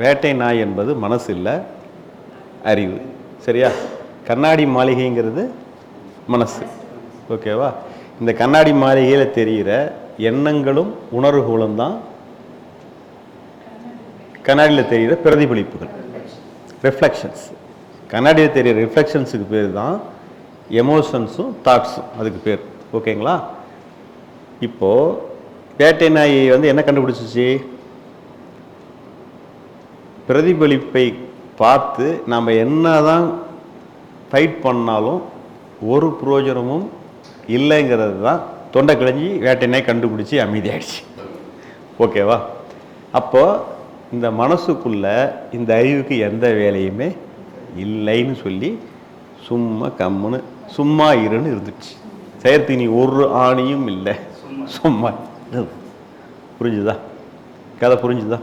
வேட்டை நாய் என்பது மனசு இல்லை அறிவு. சரியா? கண்ணாடி மாளிகைங்கிறது மனசு. ஓகேவா இந்த கண்ணாடி மாளிகையில் தெரிகிற எண்ணங்களும் உணர்வுகளும் தான் கண்ணாடியில் தெரிகிற பிரதிபலிப்புகள். ரிஃப்ளெக்ஷன்ஸ் கண்ணாடியில் தெரிகிற ரிஃப்ளெக்ஷன்ஸுக்கு பேர் தான் எமோஷன்ஸும் தாட்ஸும் அதுக்கு பேர். ஓகேங்களா இப்போது வேட்டை நாய் வந்து என்ன கண்டுபிடிச்சிச்சு? பிரதிபலிப்பை பார்த்து நம்ம என்னதான் ஃபைட் பண்ணாலும் ஒரு புரோஜனமும் இல்லைங்கிறது தான் தொண்டை கிழஞ்சி வேட்டைனாய் கண்டுபிடிச்சி அமைதியாயிடுச்சு. ஓகேவா? அப்போது இந்த மனசுக்குள்ளே இந்த அறிவுக்கு எந்த வேலையுமே இல்லைன்னு சொல்லி சும்மா கம்முன்னு சும்மா இருன்னு இருந்துச்சு. செயற்கை நீ ஒரு ஆணியும் இல்லை. சும்மா புரிஞ்சுதா? கதை புரிஞ்சுதா?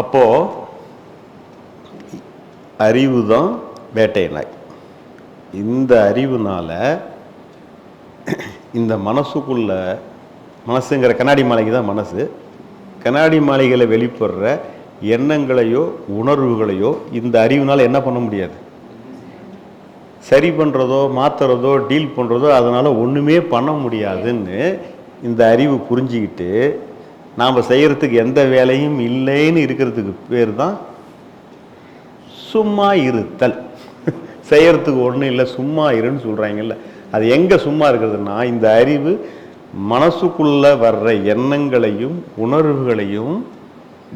அப்போது அறிவு தான் வேட்டை நாய் இந்த அறிவுனால் இந்த மனசுக்குள்ள மனசுங்கிற கண்ணாடி மாளிகை தான் மனசு. கண்ணாடி மாளிகையில் வெளிப்படுற எண்ணங்களையோ உணர்வுகளையோ இந்த அறிவுனால் என்ன பண்ண முடியாது? சரி பண்ணுறதோ மாற்றுறதோ டீல் பண்ணுறதோ அதனால் ஒன்றுமே பண்ண முடியாதுன்னு இந்த அறிவு புரிஞ்சுக்கிட்டு நாம் செய்கிறதுக்கு எந்த வேலையும் இல்லைன்னு இருக்கிறதுக்கு பேர் தான் சும்மா இருத்தல். செய்கிறதுக்கு ஒன்றும் இல்லை சும்மா இருன்னு சொல்கிறாங்கல்ல அது எங்கே சும்மா இருக்கிறதுனா இந்த அறிவு மனசுக்குள்ளே வர்ற எண்ணங்களையும் உணர்வுகளையும்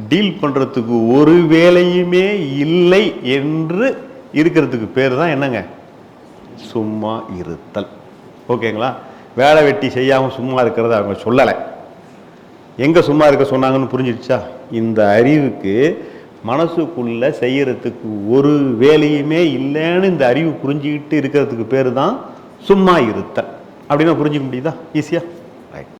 டீல் பண்ணுறதுக்கு ஒரு வேலையுமே இல்லை என்று இருக்கிறதுக்கு பேர் தான் என்னங்க? சும்மா இருத்தல். ஓகேங்களா? வேலை வெட்டி செய்யாமல் சும்மா இருக்கிறத அவங்க சொல்லலை. எங்கே சும்மா இருக்க சொன்னாங்கன்னு புரிஞ்சிடுச்சா? இந்த அறிவுக்கு மனசுக்குள்ள செய்கிறதுக்கு ஒரு வேலையுமே இல்லைன்னு இந்த அறிவு புரிஞ்சுக்கிட்டு இருக்கிறதுக்கு பேர் தான் சும்மா இருத்தல். அப்படின்னா புரிஞ்சுக்க முடியுதா? ஈஸியாக ரைட்